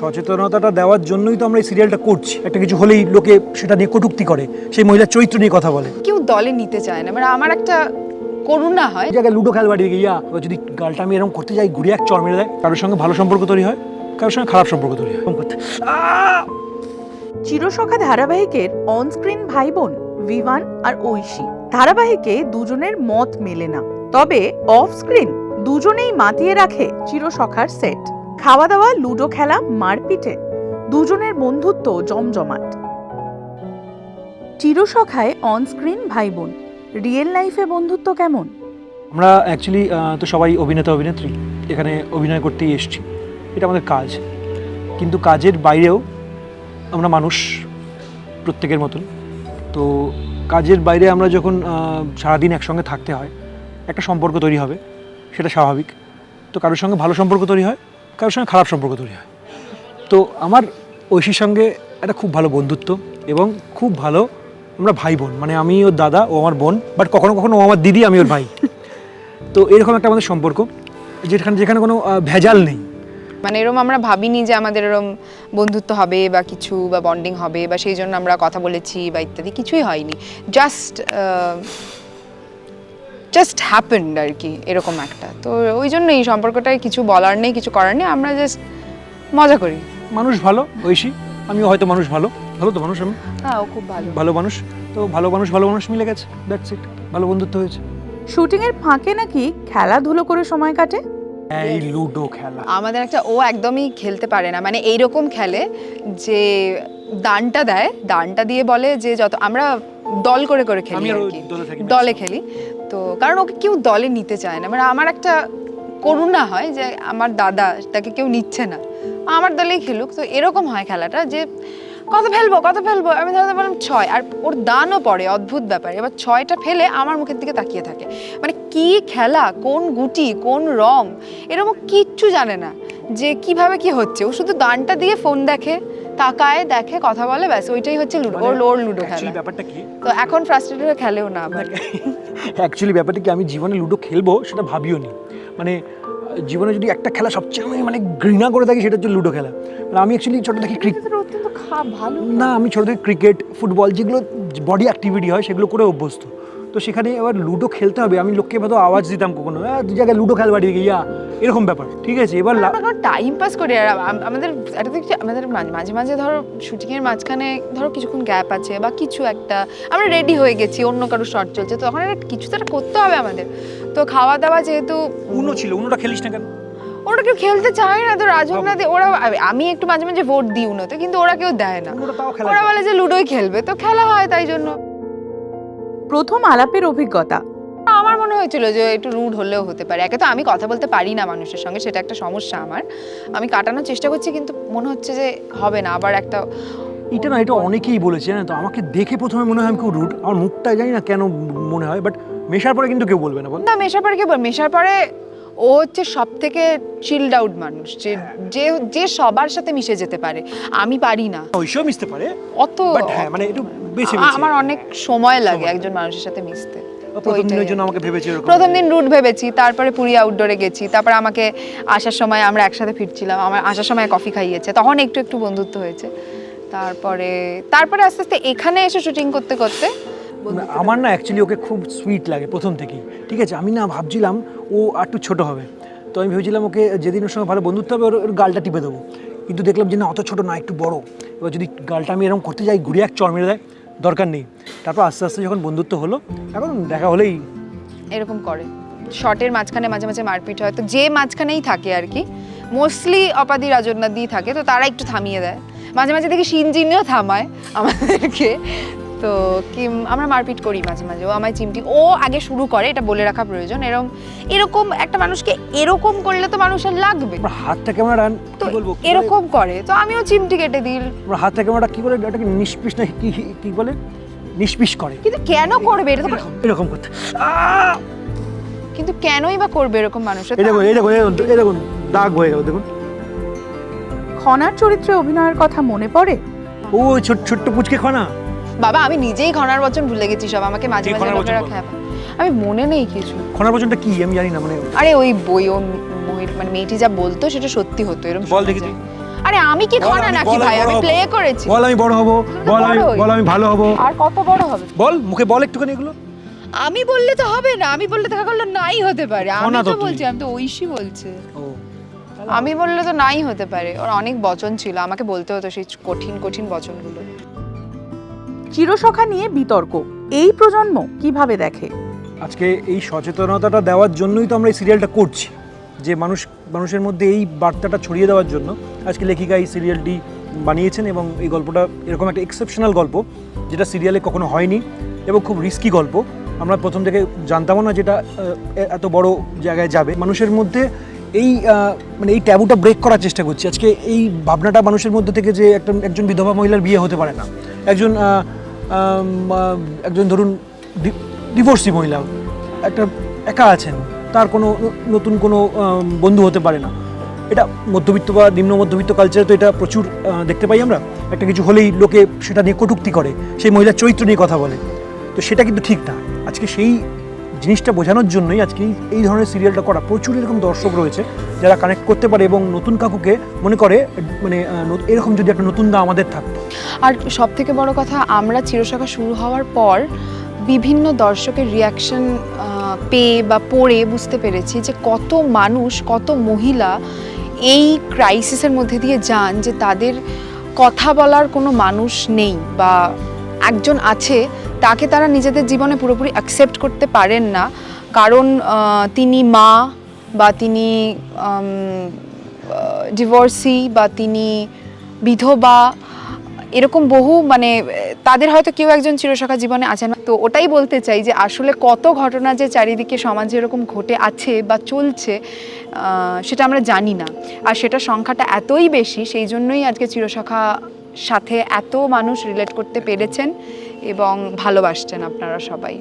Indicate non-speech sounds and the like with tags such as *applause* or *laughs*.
সচেতনতাটা দেওয়ার জন্যই তো আমরা এই সিরিয়ালটা করছি। একটা কিছু হলেই লোকে সেটা নিয়ে কটূক্তি করে। সেই মহিলার চরিত্র নিয়ে কথা বলে। কেউ দলে নিতে চায় না। মানে আমার একটা করুণা হয়। এই জায়গায় লুডো খেলা বাড়ি গিয়া এবার যদি গালটা আমি এরকম করতে যাই ঘুরে এক চর মেরে দেয় কারোর সঙ্গে ভালো সম্পর্ক তৈরি হয় কারোর সঙ্গে খারাপ সম্পর্ক তৈরি হয়। আহ! চিরসখা ধারাবাহিকের অনস্ক্রিন ভাই বোন ভিভান আর ঐশী। ধারাবাহিকে দুজনের মত মেলে না। তবে অফ স্ক্রিন দুজনেই মাতিয়ে রাখে চিরসখার সেট খাওয়া দাওয়া লুডো খেলা, মারপিটে। দুজনের বন্ধুত্ব জমজমাট। চিরসখায় অনস্ক্রিন ভাই বোন রিয়েল লাইফে বন্ধুত্ব কেমন? আমরা অ্যাকচুয়ালি তো সবাই অভিনেতা, অভিনেত্রী, এখানে অভিনয় করতেই এসেছি। এটা আমাদের কাজ। কিন্তু কাজের বাইরেও আমরা মানুষ প্রত্যেকের মতন। তো কাজের বাইরে আমরা যখন সারাদিন একসঙ্গে থাকতে হয়, একটা সম্পর্ক তৈরি হবে, সেটা স্বাভাবিক। তো কারোর সঙ্গে ভালো সম্পর্ক তৈরি হয় কারোর সঙ্গে খারাপ সম্পর্ক তৈরি হয়। তো আমার ঐশীর সঙ্গে একটা খুব ভালো বন্ধুত্ব এবং খুব ভালো আমরা ভাই বোন। মানে আমি ওর দাদা, ও আমার বোন বাট কখনো কখনো ও আমার দিদি, আমি ওর ভাই। তো এরকম একটা আমাদের সম্পর্ক, যেখানে যেখানে কোনো ভেজাল নেই। মানে এরম আমরা ভাবিনি যে আমাদের এরম বন্ধুত্ব হবে বা কিছু বা বন্ডিং হবে বা সেই জন্য আমরা কথা বলেছি বা ইত্যাদি, কিছুই হয়নি। জাস্ট জাস্ট হ্যাপেন্ড আর কি এরকম একটা। তো ওই জন্য এই সম্পর্কটায় কিছু বলার নেই কিছু করার নেই আমরা জাস্ট মজা করি। মানুষ ভালো ঐশী আমিও হয়তো মানুষ ভালো। ভালো তো মানুষ আমি। হ্যাঁ ও খুব ভালো। ভালো মানুষ তো ভালো মানুষ ভালো মানুষ মিলে গেছে দ্যাটস ইট ভালো বন্ধুত্ব হয়েছে। শুটিং এর ফাঁকে নাকি খেলাধুলো করে সময় কাটে? এই লুডো খেলা। আমাদের একটা ও একদমই খেলতে পারে না মানে এইরকম খেলে যে দানটা দেয় দানটা দিয়ে বলে যে যত আমরা দল করে করে খেলি দলে খেলি। তো কারণ ওকে কেউ দলে নিতে চায় না। মানে আমার একটা করুণা হয় যে আমার দাদা তাকে কেউ নিচ্ছে না। আমার দলেই খেলুক। তো এরকম হয় খেলাটা যে কত ফেলব কত ফেলব? আমি দাদা বললাম ছয়। আর ওর দানও পড়ে অদ্ভুত ব্যাপার। এবার ছয়টা ফেলে আমার মুখের দিকে তাকিয়ে থাকে। মানে কি খেলা কোন গুটি কোন রং এরকম কিচ্ছু জানে না যে কীভাবে কি হচ্ছে। ও শুধু দানটা দিয়ে ফোন দেখে। তাকায় দেখে কথা বলে ব্যাস ওইটাই হচ্ছে লুডো। ওর ওর লুডো খেলা। ব্যাপারটা কি? তো এখন ফ্রাস্ট্রেটেড হয়ে খেলেও না আবার অ্যাকচুয়ালি *laughs* ব্যাপারটা কি আমি জীবনে লুডো খেলব সেটা ভাবিও নি। মানে জীবনে যদি একটা খেলা সবচেয়ে আমি মানে ঘৃণা করে থাকি সেটা হচ্ছে লুডো খেলা। মানে আমি অ্যাকচুয়ালি ছোটো থেকে ক্রিকেট ভালো না আমি ছোটো থেকে ক্রিকেট ফুটবল যেগুলো বডি অ্যাক্টিভিটি হয় সেগুলো করে অভ্যস্ত। তো সেখানে এবার লুডো খেলতে হবে। আমি লোককে হয়তো আওয়াজ দিতাম কখনো। "আহ, দু জায়গায় লুডো খেল বাড়ি গিয়া এরকম ব্যাপার। ঠিক আছে এবার টাইম পাস করি। আর আমাদের একটা দেখছি আমাদের মাঝে- মাঝে ধরো শুটিংয়ের মাঝখানে ধরো কিছুক্ষণ গ্যাপ আছে বা কিছু একটা। আমরা রেডি হয়ে গেছি অন্য কারও শর্ট চলছে। তো তখন একটা কিছু তো একটা করতে হবে আমাদের। তো খাওয়া দাওয়া যেহেতু উনো ছিল উনোটা খেলিস না কেন? ওরা কেউ খেলতে চায় না তো রাজন না ওরা আমি একটু মাঝে মাঝে ভোট দিই উনোতে কিন্তু ওরা কেউ দেয় না। ওরা বলে যে লুডোই খেলবে। তো খেলা হয় তাই জন্য। প্রথম আলাপের অভিজ্ঞতা। আমার মনে হয়েছিল যে একটু রুড হলেও হতে পারে। একে তো আমি কথা বলতে পারি না মানুষের সঙ্গে সেটা একটা সমস্যা আমার। আমি কাটানোর চেষ্টা করছি কিন্তু মনে হচ্ছে যে হবে না আবার একটা এটা না এটা অনেকেই বলেছে না তো? আমাকে দেখে প্রথমে মনে হয় আমি খুব রুড। আমার মুখটা জানি না কেন মনে হয় বাট মেশার পরে কিন্তু কেউ বলবে না বল। না মেশার পরে কেউ বল মেশার পরে ও হচ্ছে সব থেকে চিল্ড আউট মানুষ যে যে যে সবার সাথে মিশে যেতে পারে। আমি পারি না। ওইসব মিশতে পারে? অত বাট হ্যাঁ মানে একটু বেশি আমার অনেক সময় লাগে একজন মানুষের সাথে মিশতে। প্রথম দিন রুট ভেবেছি তারপরে পুরী আউটডোরে গেছি তারপরে আমাকে আসার সময় আমরা একসাথে ফিরছিলাম আমার আসার সময় কফি খাইয়েছে তখন একটু একটু বন্ধুত্ব হয়েছে। তারপরে তারপরে আস্তে আস্তে এখানে এসে শুটিং করতে করতে আমার না অ্যাকচুয়ালি ওকে খুব সুইট লাগে প্রথম থেকেই। ঠিক আছে? আমি না ভাবছিলাম ও আর একটু ছোটো হবে। তো আমি ভেবেছিলাম ওকে যেদিন ওর সঙ্গে ভালো বন্ধুত্ব হবে ওর ওর গালটা টিপে দেবো। কিন্তু দেখলাম যে না অত ছোটো না একটু বড়। এবার যদি গালটা আমি এরকম করতে যাই ঘুরে এক চর মেরে দেয় দরকার নেই। তারপর আস্তে আস্তে যখন বন্ধুত্ব হলো এখন দেখা হলেই এরকম করে। শর্টের মাঝখানে মাঝে মাঝে মারপিট হয়। তো যে মাঝখানেই থাকে আর কি মোস্টলি অপাদি রাজনাথ দিয়ে থাকে তো তারা একটু থামিয়ে দেয়। মাঝে মাঝে দেখি সিনজিনিও থামায় আমাদেরকে। তো কি আমরা মারপিট করি মাঝে মাঝে। ও আমায় চিমটি ও আগে শুরু করে এটা বলে রাখা প্রয়োজন। এরকম এরকম একটা মানুষকে এরকম করলে তো মানুষের লাগবে। হাতটা কেমন রান তো বলব? এরকম করে। তো আমিও চিমটি কেটে দিই। আমার হাতটা কেমন কি বলে? এটাকে নিষ্পিস না কি কি বলে? নিষ্পিস করে। কিন্তু কেন করবে? এটা তো এরকম করতে। আহ! কিন্তু কেনই বা করবে এরকম মানুষের? এই দেখুন এই দেখুন এই দেখুন, দাগ হয়ে গেল দেখুন। খনার চরিত্রে অভিনয়ের কথা মনে পড়ে? ও ছোট ছোট্ট পুচকে খানা। বাবা আমি নিজেই ঘনার বচন ভুলে গেছি সব আমাকে মাঝে মাঝে ঘনার বল? খ্যাপা আমি মনে নেই কিছু। খনার বচনটা কি? আমি জানি না মানে আরে ওই বই ও মানে মেয়েটি যা বলতো সেটা সত্যি হতো এরকম বল দেখি আরে আমি কি খনা নাকি ভাই? আমি প্লে করেছি। বল আমি বড় হব। বল আমি বল আমি ভালো হব। আর কত বড় হবে? বল মুখে বল একটুখানি এগুলো। আমি বললে তো হবে না আমি বললে দেখা করলে নাই হতে পারে। আমি তো তো বলছি আমি তো ঐশী বলছে। ও। আমি বললে তো নাই হতে পারে। ওর অনেক বচন ছিল আমাকে বলতে হতো সেই কঠিন কঠিন বচনগুলো। চিরসখা নিয়ে বিতর্ক। এই প্রজন্ম কীভাবে দেখে? আজকে এই সচেতনতাটা দেওয়ার জন্যই তো আমরা এই সিরিয়ালটা করছি। যে মানুষ, মানুষের মধ্যে এই বার্তাটা ছড়িয়ে দেওয়ার জন্য আজকে লেখিকা এই সিরিয়ালটি বানিয়েছেন এবং এই গল্পটা এরকম একটা এক্সেপশনাল গল্প, যেটা সিরিয়ালে কখনো হয়নি এবং খুব রিস্কি গল্প। আমরা প্রথম থেকে জানতামও না যেটা এত বড় জায়গায় যাবে। মানুষের মধ্যে এই মানে এই ট্যাবুটা ব্রেক করার চেষ্টা করছি। আজকে এই ভাবনাটা মানুষের মধ্যে থেকে যে একটা, একজন বিধবা মহিলার বিয়ে হতে পারে না। একজন একজন ধরুন ডিভোর্সি মহিলা, একটা একা আছেন, তার কোনো নতুন কোনো বন্ধু হতে পারে না। এটা মধ্যবিত্ত বা নিম্ন মধ্যবিত্ত কালচারে তো এটা প্রচুর দেখতে পাই আমরা। একটা কিছু হলেই লোকে সেটা নিয়ে কটূক্তি করে, সেই মহিলার চরিত্র নিয়ে কথা বলে। তো সেটা কিন্তু ঠিক না। আজকে সেই জিনিসটা বোঝানোর জন্যই আজকে এই- ধরনের সিরিয়ালটা করা প্রচুর এরকম দর্শক রয়েছে। যারা কানেক্ট করতে পারে এবং নতুন কাকুকে মনে করে মানে এরকম যদি একটা নতুন দা আমাদের থাকতো। আর সব থেকে বড় কথা, আমরা চিরশাখা শুরু হওয়ার পর বিভিন্ন দর্শকের রিয়াকশন পেয়ে বা পড়ে বুঝতে পেরেছি যে কত মানুষ, কত মহিলা এই ক্রাইসিসের মধ্যে দিয়ে যান যে তাদের কথা বলার কোনো মানুষ নেই বা একজন আছে, তাকে তারা নিজেদের জীবনে পুরোপুরি অ্যাকসেপ্ট করতে পারেন না। কারণ তিনি মা বা তিনি ডিভোর্সি বা তিনি বিধবা, এরকম বহু মানে তাদের হয়তো কেউ একজন চিরসখা জীবনে আছেন। তো ওটাই বলতে চাই যে আসলে কত ঘটনা যে চারিদিকে সমাজে এরকম ঘটে আছে বা চলছে সেটা আমরা জানি না। আর সেটা সংখ্যাটা এতই বেশি, সেই জন্যই আজকে চিরসখা সাথে এত মানুষ রিলেট করতে পেরেছেন এবং ভালোবাসছেন আপনারা সবাই।